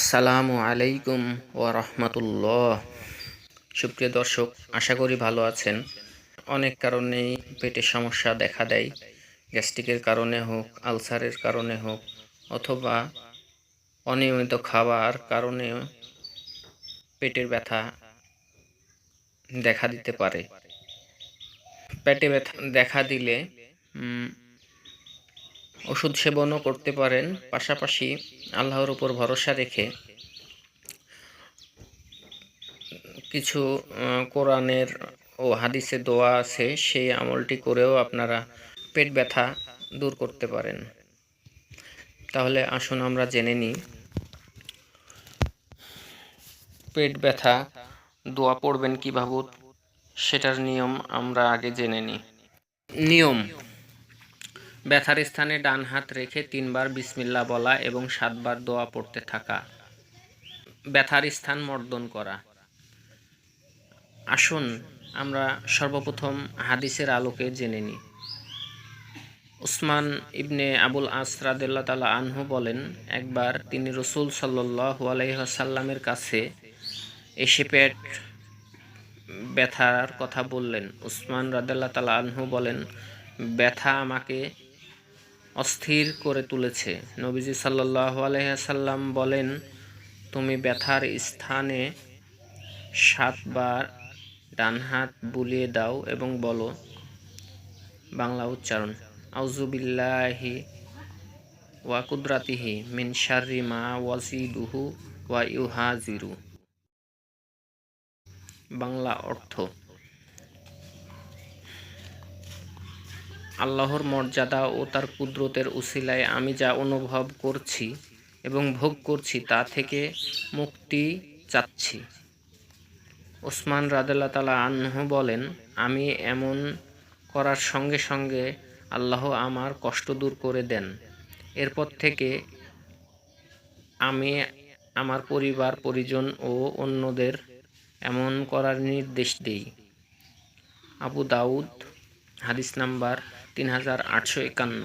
আসসালামু আলাইকুম ওয়া রাহমাতুল্লাহ। সুপ্রিয় দর্শক, আশা করি ভালো আছেন। অনেক কারণেই পেটের সমস্যা দেখা দেয়। গ্যাস্ট্রিকের কারণে হোক, আলসারের কারণে হোক, অথবা অনিয়মিত খাবার কারণে পেটের ব্যথা দেখা দিতে পারে। পেটে ব্যথা দেখা দিলে ওষুধ সেবনও করতে পারেন, পাশাপাশি আল্লাহর উপর ভরসা রেখে কিছু কোরআনের ও হাদিসে দোয়া আছে, সেই আমলটি করেও আপনারা পেট ব্যথা দূর করতে পারেন। তাহলে আসুন আমরা জেনে নিই, পেট ব্যথা দোয়া পড়বেন কীভাবে, সেটার নিয়ম আমরা আগে জেনে নিই। নিয়ম ব্যথার স্থানে ডান হাত রেখে তিনবার বিসমিল্লা বলা এবং সাতবার দোয়া পড়তে থাকা। ব্যথার স্থান মর্দন করা। আসুন, আমরা সর্বপ্রথম হাদিসের আলোকে জেনে নিই। উসমান ইবনে আবুল আসরাদুল্লাহ তালা আনহু বলেন, একবার তিনি রসুল সাল্লু আলাইসাল্লামের কাছে এসে পেট ব্যথার কথা বললেন। উসমান রাদাল্লাহ তালা আনহু বলেন, ব্যথা আমাকে অস্থির করে তুলেছে। নবীজি সাল্লাহ আলহাসাল্লাম বলেন, তুমি ব্যথার স্থানে সাতবার ডান হাত বুলিয়ে দাও এবং বলো, বাংলা উচ্চারণ আউজুবিল্লাহি ওয়া কুদরাতিহি মিন শাররি মা ওয়াজিদুহু ওয়া ইউহাজিরু। বাংলা অর্থ আল্লাহর মর্যাদা ও তার কুদরতের উসিলায় আমি যা অনুভব করছি এবং ভোগ করছি তা থেকে মুক্তি চাচ্ছি। ওসমান রাদাল্লাহ তালা আনহু বলেন, আমি এমন করার সঙ্গে সঙ্গে আল্লাহ আমার কষ্ট দূর করে দেন। এরপর থেকে আমি আমার পরিবার, পরিজন ও অন্যদের এমন করার নির্দেশ দিই। আবু দাউদ হাদিস নাম্বার তিন হাজার আটশো একান্ন।